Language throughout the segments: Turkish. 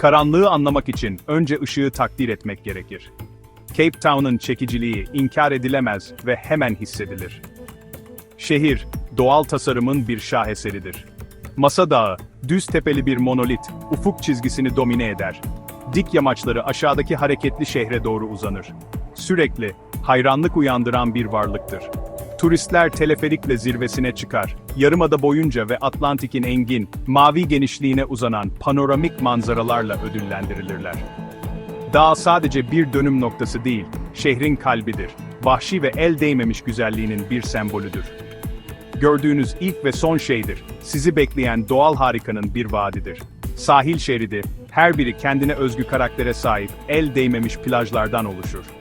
Karanlığı anlamak için önce ışığı takdir etmek gerekir. Cape Town'un çekiciliği inkar edilemez ve hemen hissedilir. Şehir, doğal tasarımın bir şaheseridir. Masa Dağı, düz tepeli bir monolit, ufuk çizgisini domine eder. Dik yamaçları aşağıdaki hareketli şehre doğru uzanır. Sürekli, hayranlık uyandıran bir varlıktır. Turistler teleferikle zirvesine çıkar. Yarımada boyunca ve Atlantik'in engin, mavi genişliğine uzanan panoramik manzaralarla ödüllendirilirler. Dağ sadece bir dönüm noktası değil, şehrin kalbidir. Vahşi ve el değmemiş güzelliğinin bir sembolüdür. Gördüğünüz ilk ve son şeydir. Sizi bekleyen doğal harikanın bir vaadidir. Sahil şeridi, her biri kendine özgü karaktere sahip, el değmemiş plajlardan oluşur.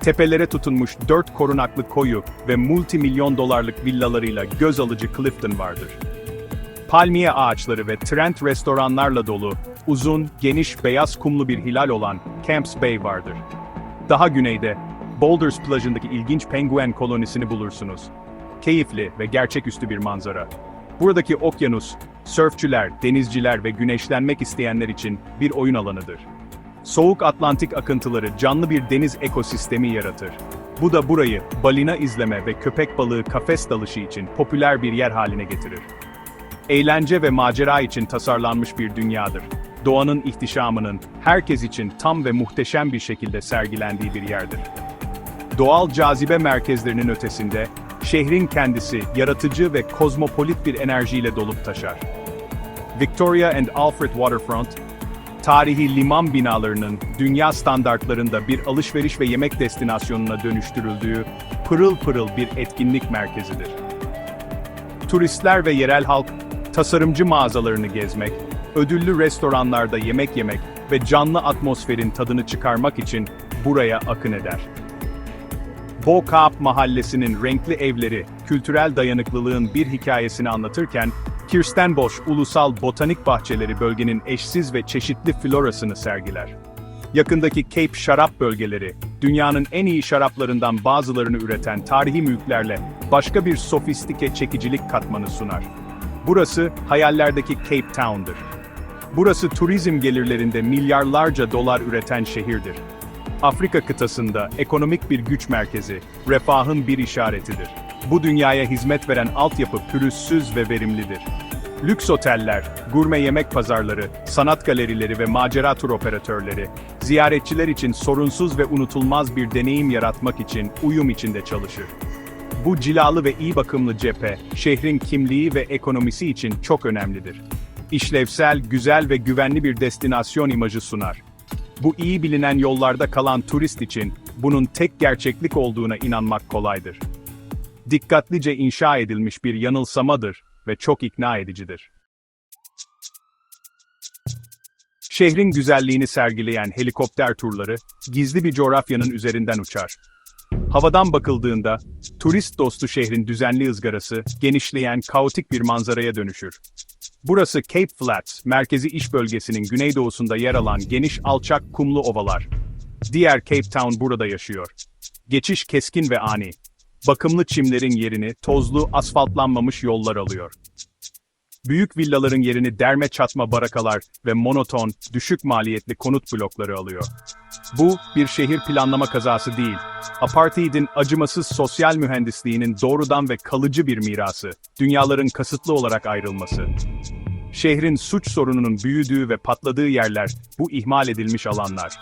Tepelere tutunmuş dört korunaklı koyu ve multimilyon dolarlık villalarıyla göz alıcı Clifton vardır. Palmiye ağaçları ve Trent restoranlarla dolu, uzun, geniş beyaz kumlu bir hilal olan Camps Bay vardır. Daha güneyde, Boulders plajındaki ilginç penguen kolonisini bulursunuz. Keyifli ve gerçeküstü bir manzara. Buradaki okyanus, sörfçüler, denizciler ve güneşlenmek isteyenler için bir oyun alanıdır. Soğuk Atlantik akıntıları canlı bir deniz ekosistemi yaratır. Bu da burayı balina izleme ve köpek balığı kafes dalışı için popüler bir yer haline getirir. Eğlence ve macera için tasarlanmış bir dünyadır. Doğanın ihtişamının herkes için tam ve muhteşem bir şekilde sergilendiği bir yerdir. Doğal cazibe merkezlerinin ötesinde, şehrin kendisi yaratıcı ve kozmopolit bir enerjiyle dolup taşar. Victoria and Alfred Waterfront, tarihi liman binalarının dünya standartlarında bir alışveriş ve yemek destinasyonuna dönüştürüldüğü pırıl pırıl bir etkinlik merkezidir. Turistler ve yerel halk, tasarımcı mağazalarını gezmek, ödüllü restoranlarda yemek yemek ve canlı atmosferin tadını çıkarmak için buraya akın eder. Bo-Kaap mahallesinin renkli evleri, kültürel dayanıklılığın bir hikayesini anlatırken, Kirstenbosch Ulusal Botanik Bahçeleri bölgenin eşsiz ve çeşitli florasını sergiler. Yakındaki Cape şarap bölgeleri, dünyanın en iyi şaraplarından bazılarını üreten tarihi mülklerle başka bir sofistike çekicilik katmanı sunar. Burası hayallerdeki Cape Town'dır. Burası turizm gelirlerinde milyarlarca dolar üreten şehirdir. Afrika kıtasında ekonomik bir güç merkezi, refahın bir işaretidir. Bu dünyaya hizmet veren altyapı pürüzsüz ve verimlidir. Lüks oteller, gurme yemek pazarları, sanat galerileri ve macera tur operatörleri, ziyaretçiler için sorunsuz ve unutulmaz bir deneyim yaratmak için uyum içinde çalışır. Bu cilalı ve iyi bakımlı cephe, şehrin kimliği ve ekonomisi için çok önemlidir. İşlevsel, güzel ve güvenli bir destinasyon imajı sunar. Bu iyi bilinen yollarda kalan turist için bunun tek gerçeklik olduğuna inanmak kolaydır. Dikkatlice inşa edilmiş bir yanılsamadır ve çok ikna edicidir. Şehrin güzelliğini sergileyen helikopter turları, gizli bir coğrafyanın üzerinden uçar. Havadan bakıldığında, turist dostu şehrin düzenli ızgarası, genişleyen, kaotik bir manzaraya dönüşür. Burası Cape Flats, merkezi iş bölgesinin güneydoğusunda yer alan geniş alçak kumlu ovalar. Diğer Cape Town burada yaşıyor. Geçiş keskin ve ani. Bakımlı çimlerin yerini tozlu, asfaltlanmamış yollar alıyor. Büyük villaların yerini derme çatma barakalar ve monoton, düşük maliyetli konut blokları alıyor. Bu, bir şehir planlama kazası değil, apartheidin acımasız sosyal mühendisliğinin doğrudan ve kalıcı bir mirası, dünyaların kasıtlı olarak ayrılması. Şehrin suç sorununun büyüdüğü ve patladığı yerler, bu ihmal edilmiş alanlar.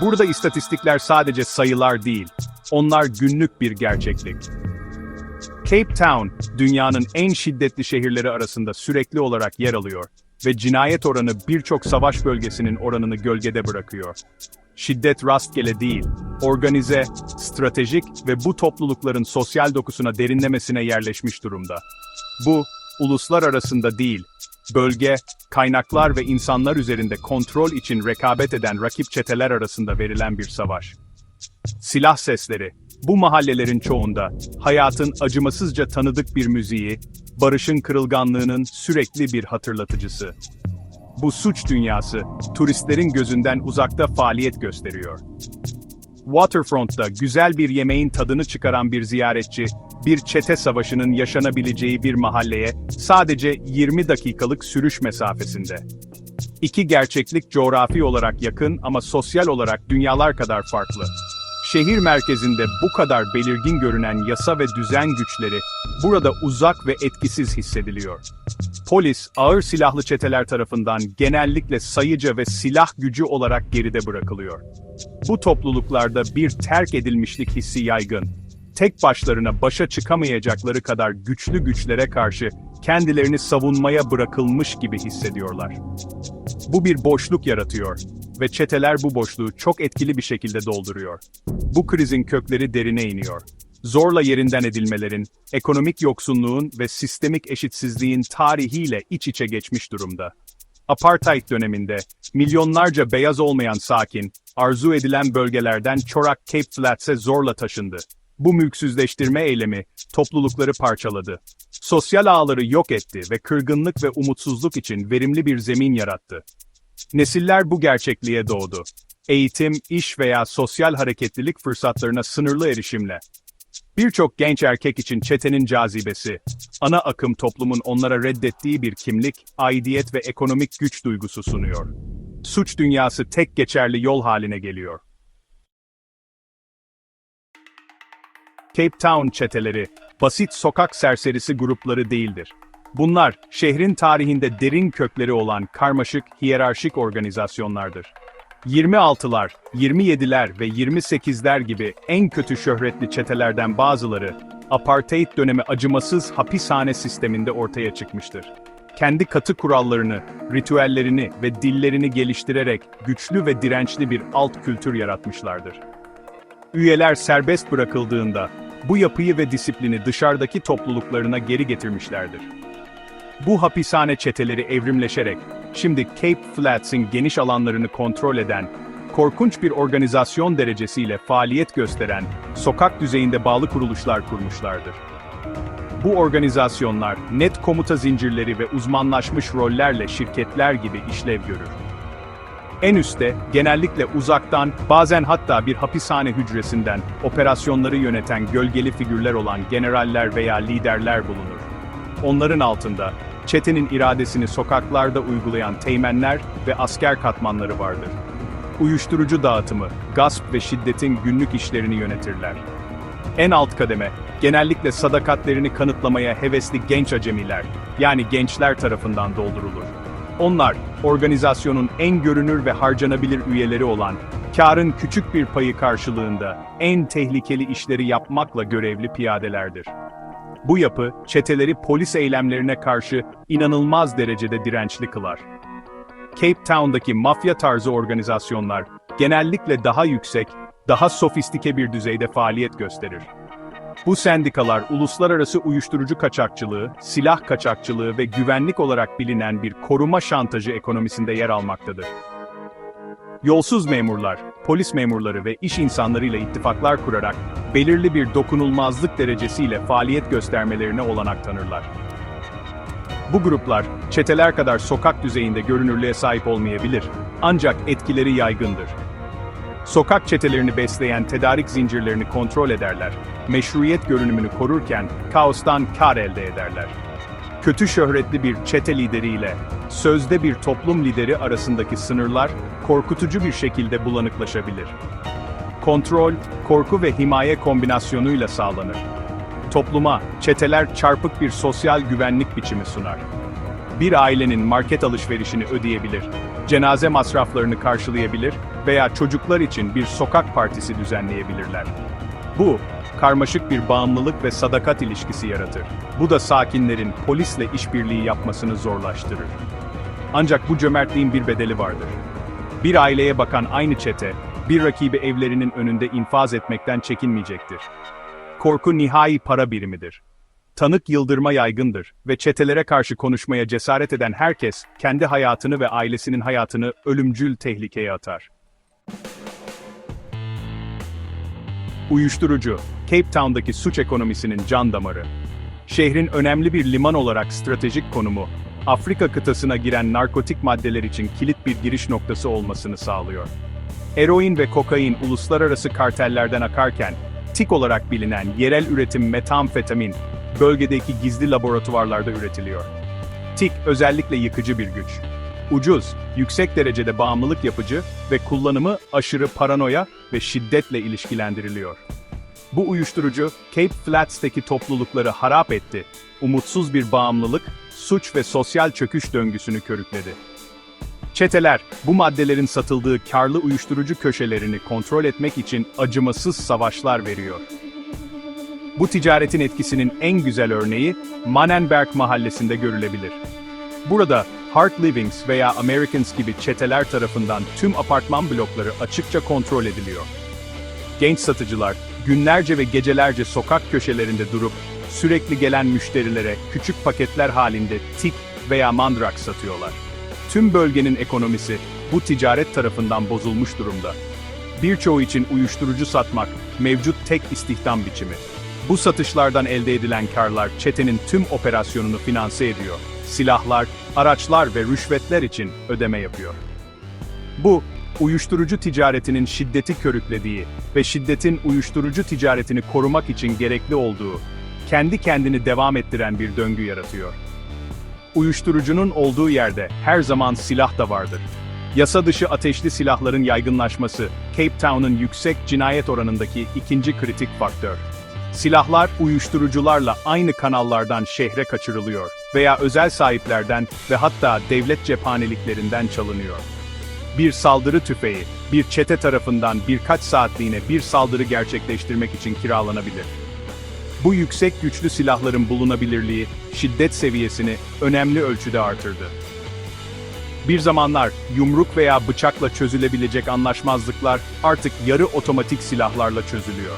Burada istatistikler sadece sayılar değil, onlar günlük bir gerçeklik. Cape Town, dünyanın en şiddetli şehirleri arasında sürekli olarak yer alıyor ve cinayet oranı birçok savaş bölgesinin oranını gölgede bırakıyor. Şiddet rastgele değil, organize, stratejik ve bu toplulukların sosyal dokusuna derinlemesine yerleşmiş durumda. Bu, uluslar arasında değil, bölge, kaynaklar ve insanlar üzerinde kontrol için rekabet eden rakip çeteler arasında verilen bir savaş. Silah sesleri, bu mahallelerin çoğunda, hayatın acımasızca tanıdık bir müziği, barışın kırılganlığının sürekli bir hatırlatıcısı. Bu suç dünyası, turistlerin gözünden uzakta faaliyet gösteriyor. Waterfront'ta güzel bir yemeğin tadını çıkaran bir ziyaretçi, bir çete savaşının yaşanabileceği bir mahalleye sadece 20 dakikalık sürüş mesafesinde. İki gerçeklik coğrafi olarak yakın ama sosyal olarak dünyalar kadar farklı. Şehir merkezinde bu kadar belirgin görünen yasa ve düzen güçleri burada uzak ve etkisiz hissediliyor. Polis, ağır silahlı çeteler tarafından genellikle sayıca ve silah gücü olarak geride bırakılıyor. Bu topluluklarda bir terk edilmişlik hissi yaygın. Tek başlarına başa çıkamayacakları kadar güçlü güçlere karşı kendilerini savunmaya bırakılmış gibi hissediyorlar. Bu bir boşluk yaratıyor ve çeteler bu boşluğu çok etkili bir şekilde dolduruyor. Bu krizin kökleri derine iniyor. Zorla yerinden edilmelerin, ekonomik yoksunluğun ve sistemik eşitsizliğin tarihiyle iç içe geçmiş durumda. Apartheid döneminde milyonlarca beyaz olmayan sakin, arzu edilen bölgelerden çorak Cape Flats'e zorla taşındı. Bu mülksüzleştirme eylemi toplulukları parçaladı. Sosyal ağları yok etti ve kırgınlık ve umutsuzluk için verimli bir zemin yarattı. Nesiller bu gerçekliğe doğdu. Eğitim, iş veya sosyal hareketlilik fırsatlarına sınırlı erişimle. Birçok genç erkek için çetenin cazibesi, ana akım toplumun onlara reddettiği bir kimlik, aidiyet ve ekonomik güç duygusu sunuyor. Suç dünyası tek geçerli yol haline geliyor. Cape Town çeteleri, basit sokak serserisi grupları değildir. Bunlar, şehrin tarihinde derin kökleri olan karmaşık, hiyerarşik organizasyonlardır. 26'lar, 27'ler ve 28'ler gibi en kötü şöhretli çetelerden bazıları, apartheid dönemi acımasız hapishane sisteminde ortaya çıkmıştır. Kendi katı kurallarını, ritüellerini ve dillerini geliştirerek güçlü ve dirençli bir alt kültür yaratmışlardır. Üyeler serbest bırakıldığında, bu yapıyı ve disiplini dışarıdaki topluluklarına geri getirmişlerdir. Bu hapishane çeteleri evrimleşerek, şimdi Cape Flats'in geniş alanlarını kontrol eden, korkunç bir organizasyon derecesiyle faaliyet gösteren, sokak düzeyinde bağlı kuruluşlar kurmuşlardır. Bu organizasyonlar, net komuta zincirleri ve uzmanlaşmış rollerle şirketler gibi işlev görür. En üstte, genellikle uzaktan, bazen hatta bir hapishane hücresinden, operasyonları yöneten gölgeli figürler olan generaller veya liderler bulunur. Onların altında, çetenin iradesini sokaklarda uygulayan teğmenler ve asker katmanları vardır. Uyuşturucu dağıtımı, gasp ve şiddetin günlük işlerini yönetirler. En alt kademe, genellikle sadakatlerini kanıtlamaya hevesli genç acemiler, yani gençler tarafından doldurulur. Onlar, organizasyonun en görünür ve harcanabilir üyeleri olan, karın küçük bir payı karşılığında en tehlikeli işleri yapmakla görevli piyadelerdir. Bu yapı, çeteleri polis eylemlerine karşı inanılmaz derecede dirençli kılar. Cape Town'daki mafya tarzı organizasyonlar, genellikle daha yüksek, daha sofistike bir düzeyde faaliyet gösterir. Bu sendikalar uluslararası uyuşturucu kaçakçılığı, silah kaçakçılığı ve güvenlik olarak bilinen bir koruma şantajı ekonomisinde yer almaktadır. Yolsuz memurlar, polis memurları ve iş insanlarıyla ittifaklar kurarak belirli bir dokunulmazlık derecesiyle faaliyet göstermelerine olanak tanırlar. Bu gruplar, çeteler kadar sokak düzeyinde görünürlüğe sahip olmayabilir, ancak etkileri yaygındır. Sokak çetelerini besleyen tedarik zincirlerini kontrol ederler, meşruiyet görünümünü korurken kaostan kar elde ederler. Kötü şöhretli bir çete lideriyle sözde bir toplum lideri arasındaki sınırlar korkutucu bir şekilde bulanıklaşabilir. Kontrol, korku ve himaye kombinasyonuyla sağlanır. Topluma, çeteler çarpık bir sosyal güvenlik biçimi sunar. Bir ailenin market alışverişini ödeyebilir, cenaze masraflarını karşılayabilir veya çocuklar için bir sokak partisi düzenleyebilirler. Bu, karmaşık bir bağımlılık ve sadakat ilişkisi yaratır. Bu da sakinlerin polisle işbirliği yapmasını zorlaştırır. Ancak bu cömertliğin bir bedeli vardır. Bir aileye bakan aynı çete, bir rakibi evlerinin önünde infaz etmekten çekinmeyecektir. Korku nihai para birimidir. Tanık yıldırma yaygındır ve çetelere karşı konuşmaya cesaret eden herkes, kendi hayatını ve ailesinin hayatını ölümcül tehlikeye atar. Uyuşturucu, Cape Town'daki suç ekonomisinin can damarı. Şehrin önemli bir liman olarak stratejik konumu, Afrika kıtasına giren narkotik maddeler için kilit bir giriş noktası olmasını sağlıyor. Eroin ve kokain uluslararası kartellerden akarken, TIK olarak bilinen yerel üretim metamfetamin, bölgedeki gizli laboratuvarlarda üretiliyor. TIK özellikle yıkıcı bir güç. Ucuz, yüksek derecede bağımlılık yapıcı ve kullanımı aşırı paranoya ve şiddetle ilişkilendiriliyor. Bu uyuşturucu, Cape Flats'teki toplulukları harap etti. Umutsuz bir bağımlılık, suç ve sosyal çöküş döngüsünü körükledi. Çeteler, bu maddelerin satıldığı karlı uyuşturucu köşelerini kontrol etmek için acımasız savaşlar veriyor. Bu ticaretin etkisinin en güzel örneği, Manenberg mahallesinde görülebilir. Burada, Heart Livings veya Americans gibi çeteler tarafından tüm apartman blokları açıkça kontrol ediliyor. Genç satıcılar, günlerce ve gecelerce sokak köşelerinde durup, sürekli gelen müşterilere küçük paketler halinde tik veya mandrak satıyorlar. Tüm bölgenin ekonomisi, bu ticaret tarafından bozulmuş durumda. Birçoğu için uyuşturucu satmak, mevcut tek istihdam biçimi. Bu satışlardan elde edilen karlar çetenin tüm operasyonunu finanse ediyor. Silahlar, araçlar ve rüşvetler için ödeme yapıyor. Bu, uyuşturucu ticaretinin şiddeti körüklediği ve şiddetin uyuşturucu ticaretini korumak için gerekli olduğu, kendi kendini devam ettiren bir döngü yaratıyor. Uyuşturucunun olduğu yerde her zaman silah da vardır. Yasa dışı ateşli silahların yaygınlaşması, Cape Town'un yüksek cinayet oranındaki ikinci kritik faktör. Silahlar uyuşturucularla aynı kanallardan şehre kaçırılıyor veya özel sahiplerden ve hatta devlet cephaneliklerinden çalınıyor. Bir saldırı tüfeği, bir çete tarafından birkaç saatliğine bir saldırı gerçekleştirmek için kiralanabilir. Bu yüksek güçlü silahların bulunabilirliği, şiddet seviyesini önemli ölçüde artırdı. Bir zamanlar yumruk veya bıçakla çözülebilecek anlaşmazlıklar artık yarı otomatik silahlarla çözülüyor.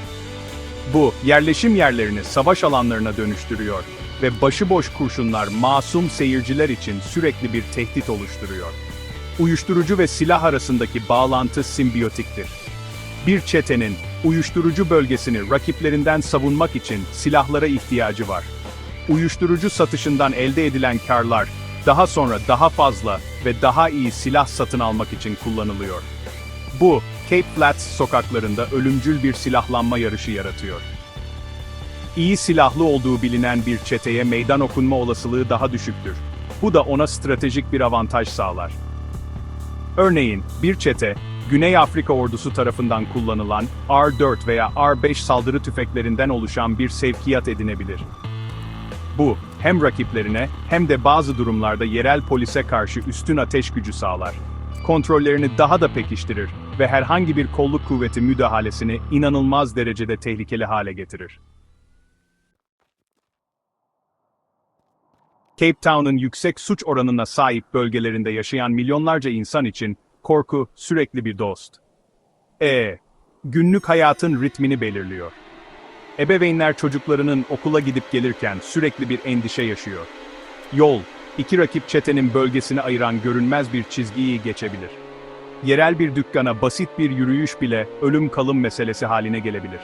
Bu, yerleşim yerlerini savaş alanlarına dönüştürüyor ve başıboş kurşunlar masum seyirciler için sürekli bir tehdit oluşturuyor. Uyuşturucu ve silah arasındaki bağlantı simbiyotiktir. Bir çetenin, uyuşturucu bölgesini rakiplerinden savunmak için silahlara ihtiyacı var. Uyuşturucu satışından elde edilen karlar, daha sonra daha fazla ve daha iyi silah satın almak için kullanılıyor. Bu, Cape Flats sokaklarında ölümcül bir silahlanma yarışı yaratıyor. İyi silahlı olduğu bilinen bir çeteye meydan okunma olasılığı daha düşüktür. Bu da ona stratejik bir avantaj sağlar. Örneğin, bir çete, Güney Afrika ordusu tarafından kullanılan R-4 veya R-5 saldırı tüfeklerinden oluşan bir sevkiyat edinebilir. Bu, hem rakiplerine hem de bazı durumlarda yerel polise karşı üstün ateş gücü sağlar. Kontrollerini daha da pekiştirir ve herhangi bir kolluk kuvveti müdahalesini inanılmaz derecede tehlikeli hale getirir. Cape Town'un yüksek suç oranına sahip bölgelerinde yaşayan milyonlarca insan için korku sürekli bir dost. E, günlük hayatın ritmini belirliyor. Ebeveynler çocuklarının okula gidip gelirken sürekli bir endişe yaşıyor. Yol, iki rakip çetenin bölgesini ayıran görünmez bir çizgiyi geçebilir. Yerel bir dükkana basit bir yürüyüş bile ölüm kalım meselesi haline gelebilir.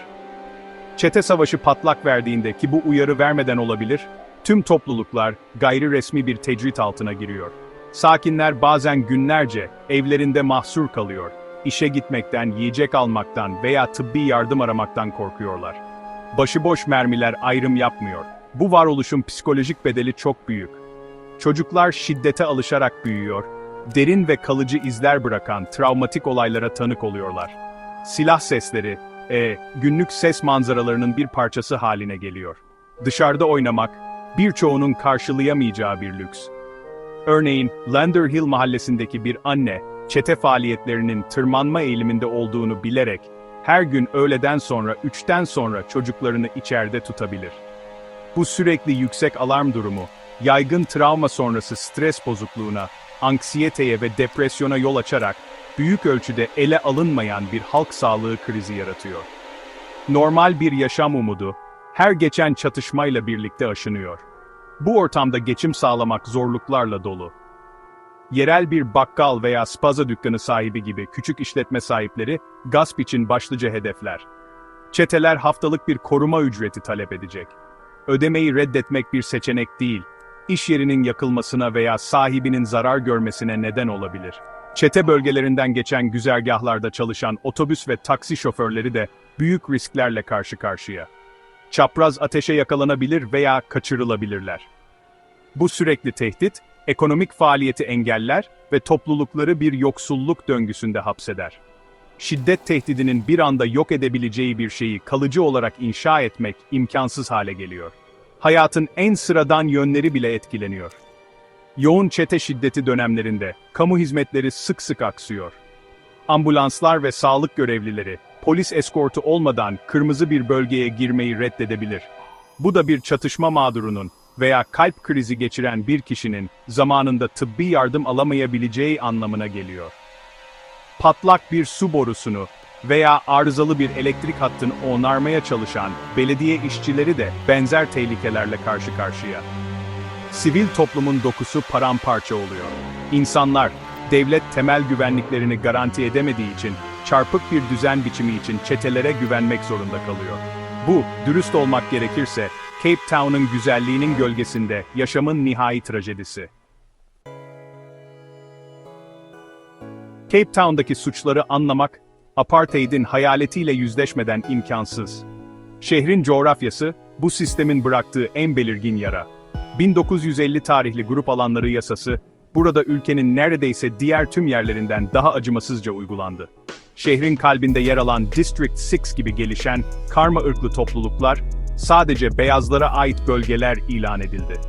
Çete savaşı patlak verdiğinde ki bu uyarı vermeden olabilir, tüm topluluklar gayri resmi bir tecrit altına giriyor. Sakinler bazen günlerce evlerinde mahsur kalıyor. İşe gitmekten, yiyecek almaktan veya tıbbi yardım aramaktan korkuyorlar. Başıboş mermiler ayrım yapmıyor. Bu varoluşun psikolojik bedeli çok büyük. Çocuklar şiddete alışarak büyüyor, derin ve kalıcı izler bırakan travmatik olaylara tanık oluyorlar. Silah sesleri, e, günlük ses manzaralarının bir parçası haline geliyor. Dışarıda oynamak, birçoğunun karşılayamayacağı bir lüks. Örneğin, Lander Hill mahallesindeki bir anne, çete faaliyetlerinin tırmanma eğiliminde olduğunu bilerek, her gün öğleden sonra üçten sonra çocuklarını içeride tutabilir. Bu sürekli yüksek alarm durumu, yaygın travma sonrası stres bozukluğuna, anksiyeteye ve depresyona yol açarak, büyük ölçüde ele alınmayan bir halk sağlığı krizi yaratıyor. Normal bir yaşam umudu, her geçen çatışmayla birlikte aşınıyor. Bu ortamda geçim sağlamak zorluklarla dolu. Yerel bir bakkal veya spaza dükkanı sahibi gibi küçük işletme sahipleri gasp için başlıca hedefler. Çeteler haftalık bir koruma ücreti talep edecek. Ödemeyi reddetmek bir seçenek değil, iş yerinin yakılmasına veya sahibinin zarar görmesine neden olabilir. Çete bölgelerinden geçen güzergahlarda çalışan otobüs ve taksi şoförleri de büyük risklerle karşı karşıya. Çapraz ateşe yakalanabilir veya kaçırılabilirler. Bu sürekli tehdit, ekonomik faaliyeti engeller ve toplulukları bir yoksulluk döngüsünde hapseder. Şiddet tehdidinin bir anda yok edebileceği bir şeyi kalıcı olarak inşa etmek imkansız hale geliyor. Hayatın en sıradan yönleri bile etkileniyor. Yoğun çete şiddeti dönemlerinde kamu hizmetleri sık sık aksıyor. Ambulanslar ve sağlık görevlileri polis eskortu olmadan kırmızı bir bölgeye girmeyi reddedebilir. Bu da bir çatışma mağdurunun veya kalp krizi geçiren bir kişinin zamanında tıbbi yardım alamayabileceği anlamına geliyor. Patlak bir su borusunu veya arızalı bir elektrik hattını onarmaya çalışan belediye işçileri de benzer tehlikelerle karşı karşıya. Sivil toplumun dokusu paramparça oluyor. İnsanlar, devlet temel güvenliklerini garanti edemediği için çarpık bir düzen biçimi için çetelere güvenmek zorunda kalıyor. Bu, dürüst olmak gerekirse, Cape Town'un güzelliğinin gölgesinde yaşamın nihai trajedisi. Cape Town'daki suçları anlamak, apartheidin hayaletiyle yüzleşmeden imkansız. Şehrin coğrafyası, bu sistemin bıraktığı en belirgin yara. 1950 tarihli grup alanları yasası, burada ülkenin neredeyse diğer tüm yerlerinden daha acımasızca uygulandı. Şehrin kalbinde yer alan District 6 gibi gelişen, karma ırklı topluluklar, sadece beyazlara ait bölgeler ilan edildi.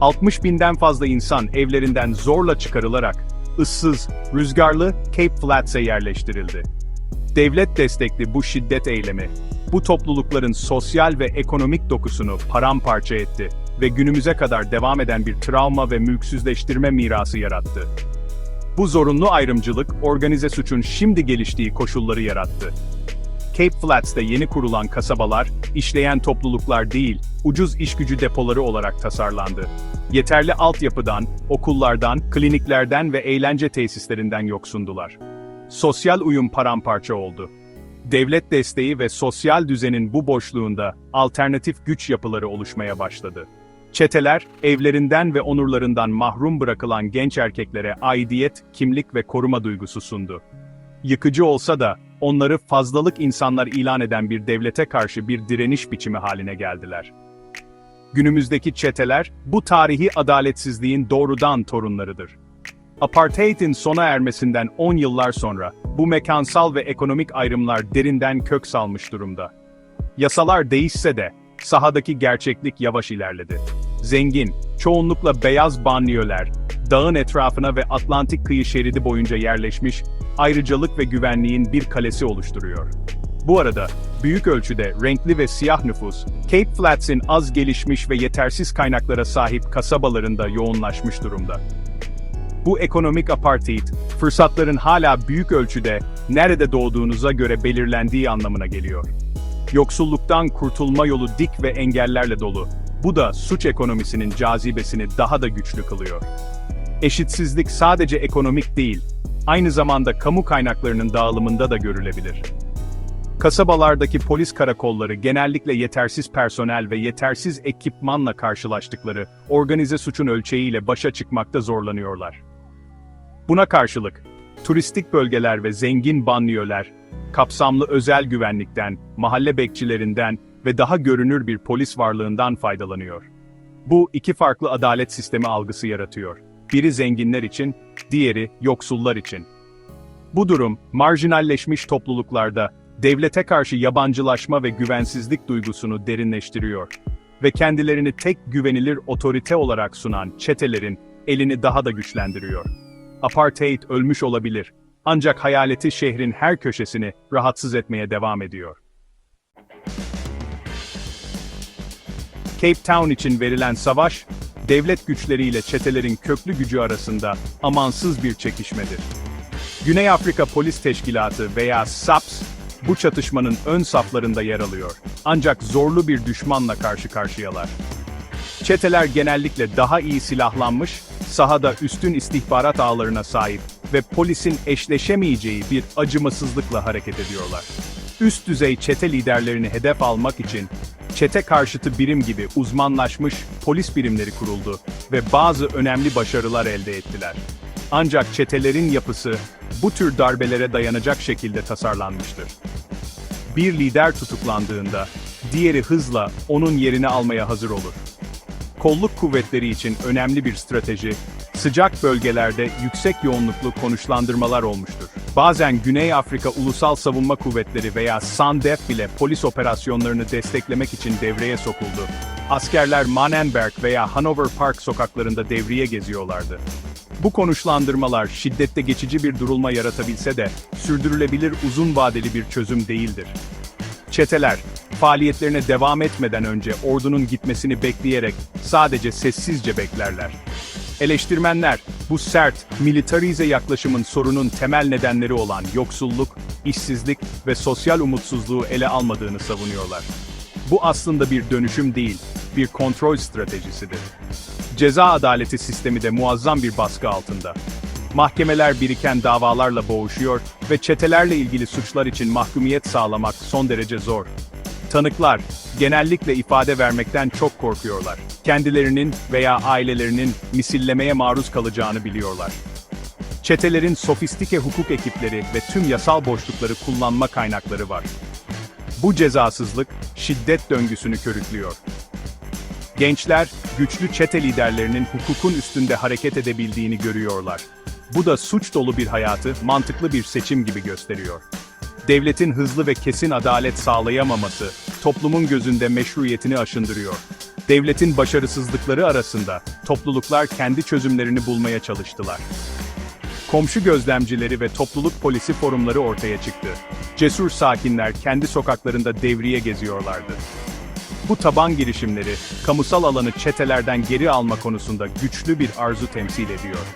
60 binden fazla insan evlerinden zorla çıkarılarak, ıssız, rüzgarlı Cape Flats'e yerleştirildi. Devlet destekli bu şiddet eylemi, bu toplulukların sosyal ve ekonomik dokusunu paramparça etti ve günümüze kadar devam eden bir travma ve mülksüzleştirme mirası yarattı. Bu zorunlu ayrımcılık, organize suçun şimdi geliştiği koşulları yarattı. Cape Flats'te yeni kurulan kasabalar, işleyen topluluklar değil, ucuz işgücü depoları olarak tasarlandı. Yeterli altyapıdan, okullardan, kliniklerden ve eğlence tesislerinden yoksundular. Sosyal uyum paramparça oldu. Devlet desteği ve sosyal düzenin bu boşluğunda alternatif güç yapıları oluşmaya başladı. Çeteler, evlerinden ve onurlarından mahrum bırakılan genç erkeklere aidiyet, kimlik ve koruma duygusu sundu. Yıkıcı olsa da, onları fazlalık insanlar ilan eden bir devlete karşı bir direniş biçimi haline geldiler. Günümüzdeki çeteler, bu tarihi adaletsizliğin doğrudan torunlarıdır. Apartheid'in sona ermesinden 10 yıllar sonra, bu mekansal ve ekonomik ayrımlar derinden kök salmış durumda. Yasalar değişse de, sahadaki gerçeklik yavaş ilerledi. Zengin, çoğunlukla beyaz banliyöler, dağın etrafına ve Atlantik kıyı şeridi boyunca yerleşmiş, ayrıcalık ve güvenliğin bir kalesi oluşturuyor. Bu arada, büyük ölçüde renkli ve siyah nüfus, Cape Flats'in az gelişmiş ve yetersiz kaynaklara sahip kasabalarında yoğunlaşmış durumda. Bu ekonomik apartheid, fırsatların hala büyük ölçüde nerede doğduğunuza göre belirlendiği anlamına geliyor. Yoksulluktan kurtulma yolu dik ve engellerle dolu. Bu da suç ekonomisinin cazibesini daha da güçlü kılıyor. Eşitsizlik sadece ekonomik değil, aynı zamanda kamu kaynaklarının dağılımında da görülebilir. Kasabalardaki polis karakolları genellikle yetersiz personel ve yetersiz ekipmanla karşılaştıkları organize suçun ölçeğiyle başa çıkmakta zorlanıyorlar. Buna karşılık, turistik bölgeler ve zengin banliyöler, kapsamlı özel güvenlikten, mahalle bekçilerinden ve daha görünür bir polis varlığından faydalanıyor. Bu iki farklı adalet sistemi algısı yaratıyor. Biri zenginler için, diğeri yoksullar için. Bu durum, marjinalleşmiş topluluklarda devlete karşı yabancılaşma ve güvensizlik duygusunu derinleştiriyor ve kendilerini tek güvenilir otorite olarak sunan çetelerin elini daha da güçlendiriyor. Apartheid ölmüş olabilir, ancak hayaleti şehrin her köşesini rahatsız etmeye devam ediyor. Cape Town için verilen savaş, devlet güçleriyle çetelerin köklü gücü arasında amansız bir çekişmedir. Güney Afrika Polis Teşkilatı veya SAPS, bu çatışmanın ön saflarında yer alıyor. Ancak zorlu bir düşmanla karşı karşıyalar. Çeteler genellikle daha iyi silahlanmış, sahada üstün istihbarat ağlarına sahip ve polisin eşleşemeyeceği bir acımasızlıkla hareket ediyorlar. Üst düzey çete liderlerini hedef almak için çete karşıtı birim gibi uzmanlaşmış polis birimleri kuruldu ve bazı önemli başarılar elde ettiler. Ancak çetelerin yapısı bu tür darbelere dayanacak şekilde tasarlanmıştır. Bir lider tutuklandığında diğeri hızla onun yerini almaya hazır olur. kolluk kuvvetleri için önemli bir strateji, sıcak bölgelerde yüksek yoğunluklu konuşlandırmalar olmuştur. Bazen Güney Afrika Ulusal Savunma Kuvvetleri veya SANDF bile polis operasyonlarını desteklemek için devreye sokuldu. Askerler Manenberg veya Hanover Park sokaklarında devriye geziyorlardı. Bu konuşlandırmalar şiddette geçici bir durulma yaratabilse de sürdürülebilir uzun vadeli bir çözüm değildir. Çeteler, faaliyetlerine devam etmeden önce ordunun gitmesini bekleyerek sadece sessizce beklerler. Eleştirmenler, bu sert, militarize yaklaşımın sorunun temel nedenleri olan yoksulluk, işsizlik ve sosyal umutsuzluğu ele almadığını savunuyorlar. Bu aslında bir dönüşüm değil, bir kontrol stratejisidir. Ceza adaleti sistemi de muazzam bir baskı altında. Mahkemeler biriken davalarla boğuşuyor ve çetelerle ilgili suçlar için mahkumiyet sağlamak son derece zor. Tanıklar, genellikle ifade vermekten çok korkuyorlar. Kendilerinin veya ailelerinin misillemeye maruz kalacağını biliyorlar. Çetelerin sofistike hukuk ekipleri ve tüm yasal boşlukları kullanma kaynakları var. Bu cezasızlık, şiddet döngüsünü körüklüyor. Gençler, güçlü çete liderlerinin hukukun üstünde hareket edebildiğini görüyorlar. Bu da suç dolu bir hayatı mantıklı bir seçim gibi gösteriyor. Devletin hızlı ve kesin adalet sağlayamaması, toplumun gözünde meşruiyetini aşındırıyor. Devletin başarısızlıkları arasında, topluluklar kendi çözümlerini bulmaya çalıştılar. Komşu gözlemcileri ve topluluk polisi forumları ortaya çıktı. Cesur sakinler kendi sokaklarında devriye geziyorlardı. Bu taban girişimleri, kamusal alanı çetelerden geri alma konusunda güçlü bir arzu temsil ediyor.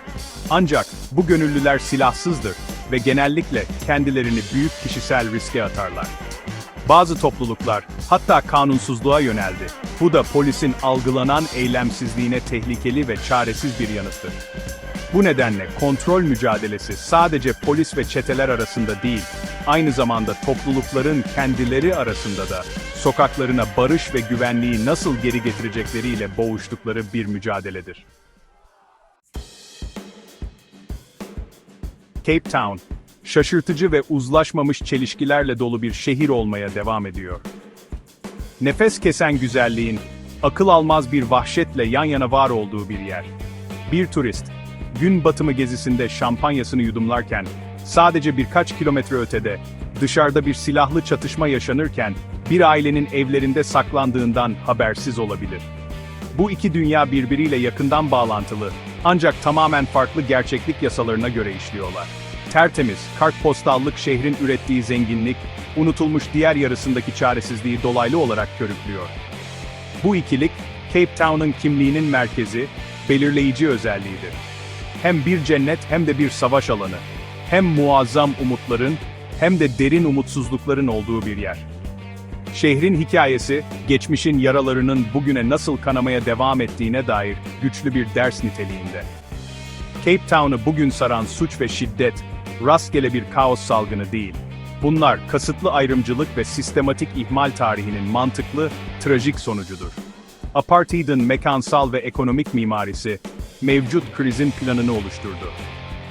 Ancak bu gönüllüler silahsızdır ve genellikle kendilerini büyük kişisel riske atarlar. Bazı topluluklar hatta kanunsuzluğa yöneldi. Bu da polisin algılanan eylemsizliğine tehlikeli ve çaresiz bir yanıttır. Bu nedenle kontrol mücadelesi sadece polis ve çeteler arasında değil, aynı zamanda toplulukların kendileri arasında da sokaklarına barış ve güvenliği nasıl geri getirecekleriyle boğuştukları bir mücadeledir. Cape Town, şaşırtıcı ve uzlaşmamış çelişkilerle dolu bir şehir olmaya devam ediyor. Nefes kesen güzelliğin, akıl almaz bir vahşetle yan yana var olduğu bir yer. Bir turist, gün batımı gezisinde şampanyasını yudumlarken, sadece birkaç kilometre ötede, dışarıda bir silahlı çatışma yaşanırken, bir ailenin evlerinde saklandığından habersiz olabilir. Bu iki dünya birbiriyle yakından bağlantılı, ancak tamamen farklı gerçeklik yasalarına göre işliyorlar. Tertemiz, kartpostallık şehrin ürettiği zenginlik, unutulmuş diğer yarısındaki çaresizliği dolaylı olarak körüklüyor. Bu ikilik, Cape Town'un kimliğinin merkezi, belirleyici özelliğidir. Hem bir cennet hem de bir savaş alanı. Hem muazzam umutların, hem de derin umutsuzlukların olduğu bir yer. Şehrin hikayesi, geçmişin yaralarının bugüne nasıl kanamaya devam ettiğine dair güçlü bir ders niteliğinde. Cape Town'u bugün saran suç ve şiddet, rastgele bir kaos salgını değil. Bunlar kasıtlı ayrımcılık ve sistematik ihmal tarihinin mantıklı, trajik sonucudur. Apartheid'in mekansal ve ekonomik mimarisi, mevcut krizin planını oluşturdu.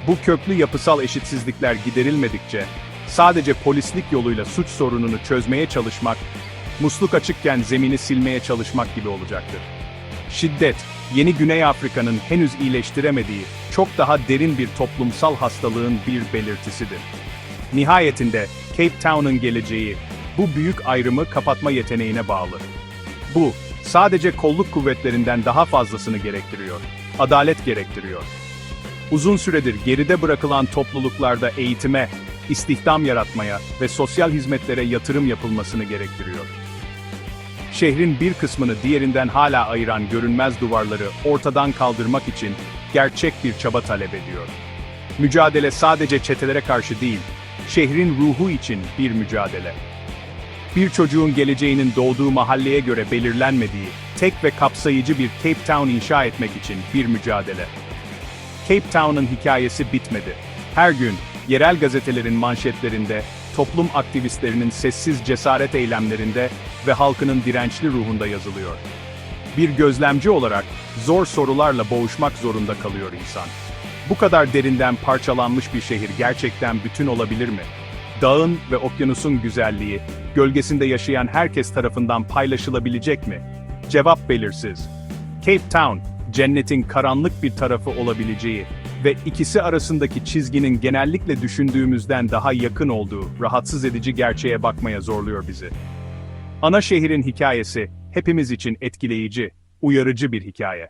Bu köklü yapısal eşitsizlikler giderilmedikçe, sadece polislik yoluyla suç sorununu çözmeye çalışmak, musluk açıkken zemini silmeye çalışmak gibi olacaktır. Şiddet, yeni Güney Afrika'nın henüz iyileştiremediği, çok daha derin bir toplumsal hastalığın bir belirtisidir. Nihayetinde, Cape Town'un geleceği, bu büyük ayrımı kapatma yeteneğine bağlı. Bu, sadece kolluk kuvvetlerinden daha fazlasını gerektiriyor. Adalet gerektiriyor. Uzun süredir geride bırakılan topluluklarda eğitime, istihdam yaratmaya ve sosyal hizmetlere yatırım yapılmasını gerektiriyor. Şehrin bir kısmını diğerinden hala ayıran görünmez duvarları ortadan kaldırmak için gerçek bir çaba talep ediyor. Mücadele sadece çetelere karşı değil, şehrin ruhu için bir mücadele. Bir çocuğun geleceğinin doğduğu mahalleye göre belirlenmediği, tek ve kapsayıcı bir Cape Town inşa etmek için bir mücadele. Cape Town'un hikayesi bitmedi. Her gün, yerel gazetelerin manşetlerinde, toplum aktivistlerinin sessiz cesaret eylemlerinde ve halkının dirençli ruhunda yazılıyor. Bir gözlemci olarak, zor sorularla boğuşmak zorunda kalıyor insan. Bu kadar derinden parçalanmış bir şehir gerçekten bütün olabilir mi? Dağın ve okyanusun güzelliği, gölgesinde yaşayan herkes tarafından paylaşılabilecek mi? Cevap belirsiz. Cape Town, cennetin karanlık bir tarafı olabileceği ve ikisi arasındaki çizginin genellikle düşündüğümüzden daha yakın olduğu rahatsız edici gerçeğe bakmaya zorluyor bizi. Ana şehrin hikayesi hepimiz için etkileyici, uyarıcı bir hikaye.